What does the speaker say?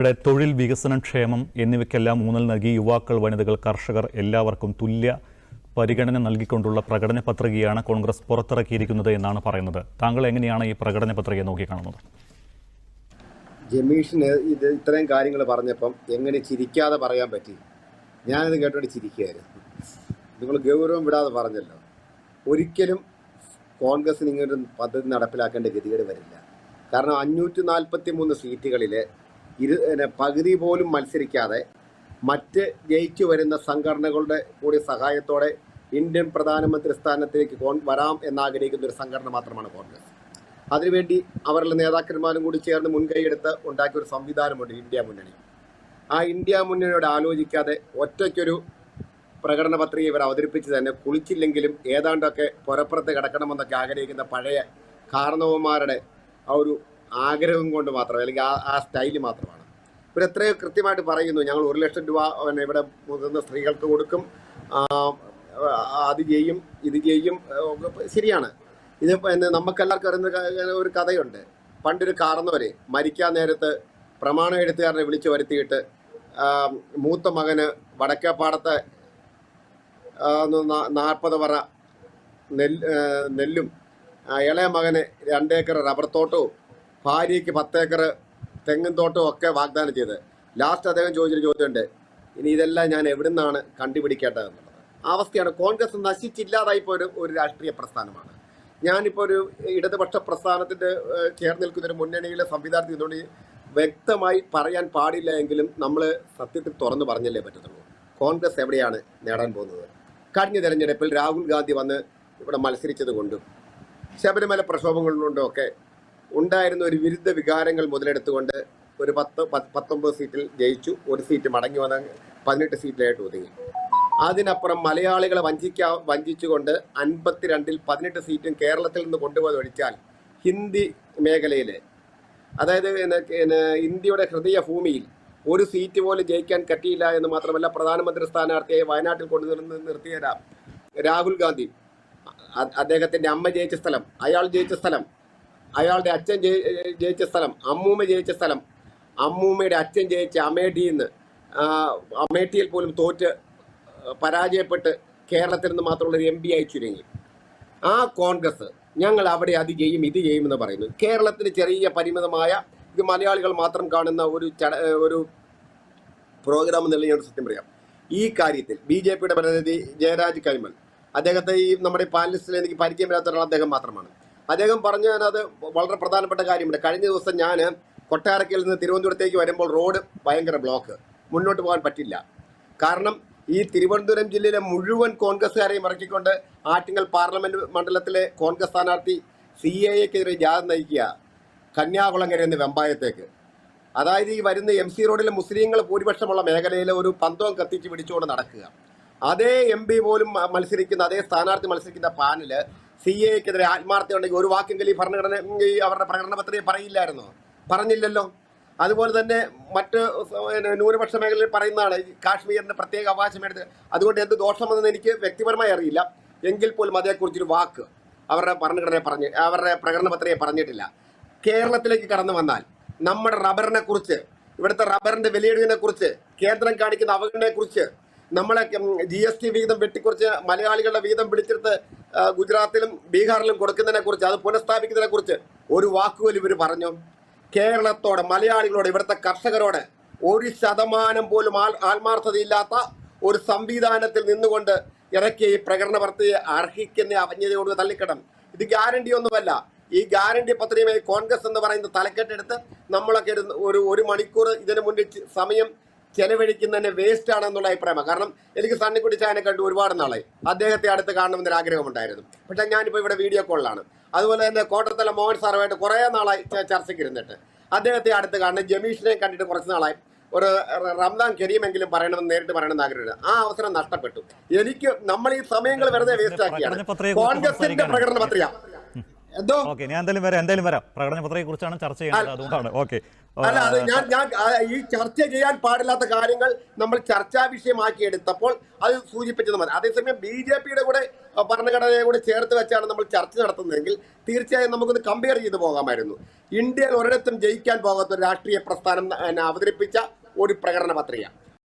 ഇവിടെ തൊഴിൽ വികസനം ക്ഷേമം എന്നിവയ്ക്കെല്ലാം ഊന്നൽ നൽകി യുവാക്കൾ വനിതകൾ കർഷകർ എല്ലാവർക്കും തുല്യ പരിഗണന നൽകിക്കൊണ്ടുള്ള പ്രകടന പത്രികയാണ് കോൺഗ്രസ് പുറത്തിറക്കിയിരിക്കുന്നത് എന്നാണ് പറയുന്നത്. താങ്കൾ എങ്ങനെയാണ് ഈ പ്രകടന പത്രിക നോക്കിക്കാണുന്നത് ജമീഷിന് ഇത് ഇത്രയും കാര്യങ്ങൾ പറഞ്ഞപ്പം എങ്ങനെ ചിരിക്കാതെ പറയാൻ പറ്റി? ഞാനിത് കേട്ടോട് ചിരിക്കുകയായിരുന്നു. നിങ്ങൾ ഗൗരവം വിടാതെ പറഞ്ഞല്ലോ. ഒരിക്കലും കോൺഗ്രസിന് ഇങ്ങനൊരു പദ്ധതി നടപ്പിലാക്കേണ്ട ഗതികേട് വരില്ല. കാരണം അഞ്ഞൂറ്റി നാൽപ്പത്തി മൂന്ന് സീറ്റുകളിൽ ഇരു പകുതി പോലും മത്സരിക്കാതെ മറ്റ് ജയിച്ചു വരുന്ന സംഘടനകളുടെ കൂടി സഹായത്തോടെ ഇന്ത്യൻ പ്രധാനമന്ത്രി സ്ഥാനത്തിലേക്ക് കോൺ വരാം എന്നാഗ്രഹിക്കുന്ന ഒരു സംഘടന മാത്രമാണ് കോൺഗ്രസ്. അതിനുവേണ്ടി അവരുടെ നേതാക്കന്മാരും കൂടി ചേർന്ന് മുൻകൈയെടുത്ത് ഉണ്ടാക്കിയ ഒരു സംവിധാനമുണ്ട് ഇന്ത്യ മുന്നണി. ആ ഇന്ത്യ മുന്നണിയോട് ആലോചിക്കാതെ ഒറ്റയ്ക്കൊരു പ്രകടന പത്രിക ഇവർ അവതരിപ്പിച്ച് തന്നെ കുളിച്ചില്ലെങ്കിലും ഏതാണ്ടൊക്കെ പുറപ്പുറത്ത് കിടക്കണമെന്നൊക്കെ ആഗ്രഹിക്കുന്ന പഴയ കാരണവന്മാരുടെ ആ ഒരു ആഗ്രഹം കൊണ്ട് മാത്രം അല്ലെങ്കിൽ ആ ആ സ്റ്റൈൽ മാത്രമാണ്. ഇവർ എത്രയോ കൃത്യമായിട്ട് പറയുന്നു ഞങ്ങൾ ഒരു ലക്ഷം രൂപ പിന്നെ ഇവിടെ മുതിർന്ന സ്ത്രീകൾക്ക് കൊടുക്കും അത് ചെയ്യും ഇത് ചെയ്യും ശരിയാണ്. ഇത് പിന്നെ നമുക്കെല്ലാവർക്കും അറിയുന്ന ഒരു കഥയുണ്ട്. പണ്ടൊരു കാർന്നവര് മരിക്കാൻ നേരത്ത് പ്രമാണ എഴുത്തുകാരനെ വിളിച്ചു വരുത്തിയിട്ട് മൂത്ത മകന് വടക്കേപ്പാടത്തെ നാൽപ്പത് പറ നെല്ല് നെല്ലും ഇളയ മകന് രണ്ടേക്കർ റബ്ബർ തോട്ടവും ഭാര്യയ്ക്ക് പത്തേക്കർ തെങ്ങും തോട്ടവും ഒക്കെ വാഗ്ദാനം ചെയ്ത്. ലാസ്റ്റ് അദ്ദേഹം ചോദിച്ചൊരു ചോദ്യമുണ്ട്. ഇനി ഇതെല്ലാം ഞാൻ എവിടെ കണ്ടുപിടിക്കേണ്ടത് കണ്ടുപിടിക്കേണ്ടതെന്നുള്ളത് ആ അവസ്ഥയാണ്. കോൺഗ്രസ് നശിച്ചില്ലാതായി ഒരു ഒരു രാഷ്ട്രീയ പ്രസ്ഥാനമാണ്. ഞാനിപ്പോൾ ഒരു ഇടതുപക്ഷ പ്രസ്ഥാനത്തിന്റെ ഏഹ്, ചേർന്ന് നിൽക്കുന്ന ഒരു മുന്നണിയിലെ സംവിധാനത്തിൽ നിന്നുകൊണ്ട് വ്യക്തമായി പറയാൻ പാടില്ല എങ്കിലും നമ്മൾ സത്യത്തിൽ തുറന്നു പറഞ്ഞല്ലേ പറ്റത്തുള്ളൂ. കോൺഗ്രസ് എവിടെയാണ് നേടാൻ പോകുന്നത്? കഴിഞ്ഞ തെരഞ്ഞെടുപ്പിൽ രാഹുൽ ഗാന്ധി വന്ന് ഇവിടെ മത്സരിച്ചത് കൊണ്ടും ശബരിമല പ്രക്ഷോഭങ്ങളിലുണ്ടും ഒക്കെ ഉണ്ടായിരുന്ന ഒരു വിരുദ്ധ വികാരങ്ങൾ മുതലെടുത്തുകൊണ്ട് ഒരു പത്ത് പത്ത് പത്തൊമ്പത് സീറ്റിൽ ജയിച്ചു. ഒരു സീറ്റ് മടങ്ങി വന്ന പതിനെട്ട് സീറ്റിലായിട്ട് ഒതുങ്ങി. അതിനപ്പുറം മലയാളികളെ വഞ്ചിക്കാ വഞ്ചിച്ചുകൊണ്ട് അൻപത്തിരണ്ടിൽ പതിനെട്ട് സീറ്റും കേരളത്തിൽ നിന്ന് കൊണ്ടുപോയത് ഒഴിച്ചാൽ ഹിന്ദി മേഖലയിൽ അതായത് ഇന്ത്യയുടെ ഹൃദയ ഭൂമിയിൽ ഒരു സീറ്റ് പോലും ജയിക്കാൻ കറ്റിയില്ല എന്ന് മാത്രമല്ല പ്രധാനമന്ത്രി സ്ഥാനാർത്ഥിയായി വയനാട്ടിൽ കൊണ്ടുവന്ന് നിർത്തിയ രാഹുൽ ഗാന്ധി അദ്ദേഹത്തിന്റെ അമ്മ ജയിച്ച സ്ഥലം അയാൾ ജയിച്ച സ്ഥലം അയാളുടെ അച്ഛൻ ജയി- ജയിച്ച സ്ഥലം അമ്മൂമ്മ ജയിച്ച സ്ഥലം. അമ്മൂമ്മയുടെ അച്ഛൻ ജയിച്ച അമേഠിയിൽ നിന്ന് അമേഠിയിൽ പോലും തോറ്റ് പരാജയപ്പെട്ട് കേരളത്തിൽ നിന്ന് മാത്രമുള്ള ഒരു എം പി ആയി ചുരുങ്ങി. ആ കോൺഗ്രസ് ഞങ്ങൾ അവിടെ അത് ചെയ്യും ഇത് ചെയ്യുമെന്ന് പറയുന്നു. കേരളത്തിന് ചെറിയ പരിമിതമായ ഇത് മലയാളികൾ മാത്രം കാണുന്ന ഒരു ചട ഒരു പ്രോഗ്രാം എന്നുള്ള ഞാൻ സത്യം പറയാം. ഈ കാര്യത്തിൽ ബി ജെ പിയുടെ പ്രതിനിധി ജയരാജ് കൈമൽ അദ്ദേഹത്തെ ഈ നമ്മുടെ പാനലിസ്റ്റിൽ എനിക്ക് പരിചയമില്ലാത്ത ഒരാൾ അദ്ദേഹം മാത്രമാണ്. അദ്ദേഹം പറഞ്ഞു അത് വളരെ പ്രധാനപ്പെട്ട കാര്യമുണ്ട്. കഴിഞ്ഞ ദിവസം ഞാൻ കൊട്ടാരക്കയിൽ നിന്ന് തിരുവനന്തപുരത്തേക്ക് വരുമ്പോൾ റോഡ് ഭയങ്കര ബ്ലോക്ക്. മുന്നോട്ട് പോകാൻ പറ്റില്ല. കാരണം ഈ തിരുവനന്തപുരം ജില്ലയിലെ മുഴുവൻ കോൺഗ്രസ്സുകാരെയും ഇറക്കിക്കൊണ്ട് ആറ്റിങ്ങൽ പാർലമെന്റ് മണ്ഡലത്തിലെ കോൺഗ്രസ് സ്ഥാനാർത്ഥി സി എ എക്കെതിരെ ജാഥ നയിക്കുക. കന്യാകുളങ്ങര എന്ന വെമ്പായത്തേക്ക്. അതായത് ഈ വരുന്ന എം സി റോഡിലെ മുസ്ലിങ്ങൾ ഭൂരിപക്ഷമുള്ള മേഖലയിൽ ഒരു പന്തവും കത്തിച്ച് പിടിച്ചുകൊണ്ട് നടക്കുക. അതേ എം പി പോലും മത്സരിക്കുന്ന അതേ സ്ഥാനാർത്ഥി മത്സരിക്കുന്ന പാനൽ സി എക്കെതിരെ ആത്മാർത്ഥ ഉണ്ടെങ്കിൽ ഒരു വാക്കെങ്കിലും ഈ ഭരണഘടന ഈ അവരുടെ പ്രകടന പത്രിക പറയില്ലായിരുന്നോ. പറഞ്ഞില്ലല്ലോ. അതുപോലെ തന്നെ മറ്റ് ന്യൂനപക്ഷ മേഖലയിൽ പറയുന്നതാണ് കാശ്മീരിന്റെ പ്രത്യേക അവകാശം എടുത്ത് അതുകൊണ്ട് എന്ത് ദോഷമെന്ന് എനിക്ക് വ്യക്തിപരമായി അറിയില്ല. എങ്കിൽ പോലും അതേക്കുറിച്ചൊരു വാക്ക് അവരുടെ ഭരണഘടനയെ പറഞ്ഞ് അവരുടെ പ്രകടന പത്രികയെ പറഞ്ഞിട്ടില്ല. കേരളത്തിലേക്ക് കടന്നു വന്നാൽ നമ്മുടെ റബ്ബറിനെ കുറിച്ച് ഇവിടുത്തെ റബ്ബറിന്റെ വിലയിടിവിനെ കുറിച്ച് കേന്ദ്രം കാണിക്കുന്ന അവഗണനയെ കുറിച്ച് നമ്മളെ ജി എസ് ടി വിഹിതം വെട്ടിക്കുറിച്ച് മലയാളികളുടെ വിഹിതം പിടിച്ചെടുത്ത് ഗുജറാത്തിലും ബീഹാറിലും കൊടുക്കുന്നതിനെ കുറിച്ച് അത് പുനഃസ്ഥാപിക്കുന്നതിനെ കുറിച്ച് ഒരു വാക്കുകൾ ഇവർ പറഞ്ഞു? കേരളത്തോട് മലയാളികളോട് ഇവിടുത്തെ കർഷകരോട് ഒരു ശതമാനം പോലും ആൾ ആത്മാർത്ഥതയില്ലാത്ത ഒരു സംവിധാനത്തിൽ നിന്നുകൊണ്ട് ഇറക്കിയ ഈ പ്രകടന പത്രിക അർഹിക്കുന്ന അവജ്ഞതയോട് തള്ളിക്കടം. ഇത് ഗ്യാരണ്ടി ഒന്നുമല്ല. ഈ ഗ്യാരണ്ടി പത്രികമായി കോൺഗ്രസ് എന്ന് പറയുന്ന തലക്കെട്ടെടുത്ത് നമ്മളൊക്കെ ഒരു ഒരു മണിക്കൂർ ഇതിനു മുന്നിൽ സമയം ചെലവഴിക്കുന്നതിന് വേസ്റ്റ് ആണെന്നുള്ള അഭിപ്രായമാണ്. കാരണം എനിക്ക് സണ്ണിക്കുട്ടി ചായനെ കണ്ടു ഒരുപാട് നാളായി. അദ്ദേഹത്തെ അടുത്ത് കാണണമെന്നൊരു ആഗ്രഹമുണ്ടായിരുന്നു. പക്ഷെ ഞാനിപ്പോൾ ഇവിടെ വീഡിയോ കോളിലാണ് അതുപോലെ തന്നെ കോട്ടത്തല മോഹൻ സാറുമായിട്ട് കുറേ നാളായി ചർച്ചയ്ക്ക് ഇരുന്നിട്ട് അദ്ദേഹത്തെ അടുത്ത് കാണണം. ജമീഷിനെ കണ്ടിട്ട് കുറച്ച് നാളായി. ഒരു റംദാൻ കരീമെങ്കിലും പറയണമെന്ന് നേരിട്ട് പറയണമെന്ന് ആഗ്രഹമുണ്ട് ആ അവസരം നഷ്ടപ്പെട്ടു. എനിക്ക് നമ്മൾ ഈ സമയങ്ങൾ വെറുതെ വേസ്റ്റ് ആക്കിയാണ്. കോൺഗ്രസിന്റെ. പ്രകടന പത്രിക ഓക്കെ ഞാൻ എന്തായാലും വരാം എന്തായാലും വരാം. പ്രകടന പത്രയെ കുറിച്ചാണ് ചർച്ച ചെയ്യുന്നത് അതുകൊണ്ടാണ്. ഓക്കെ. അല്ല അത് ഞാൻ ഞാൻ ഈ ചർച്ച ചെയ്യാൻ പാടില്ലാത്ത കാര്യങ്ങൾ നമ്മൾ ചർച്ചാ വിഷയമാക്കി എടുത്തപ്പോൾ അത് സൂചിപ്പിച്ചത് മതി. അതേസമയം ബി ജെ പിയുടെ കൂടെ ഭരണഘടനയെ കൂടെ ചേർത്ത് വെച്ചാണ് നമ്മൾ ചർച്ച നടത്തുന്നതെങ്കിൽ തീർച്ചയായും നമുക്കൊന്ന് കമ്പയർ ചെയ്ത് പോകാമായിരുന്നു. ഇന്ത്യയിൽ ഒരിടത്തും ജയിക്കാൻ പോകാത്ത ഒരു രാഷ്ട്രീയ പ്രസ്ഥാനം അവതരിപ്പിച്ച ഒരു പ്രകടന പത്രിക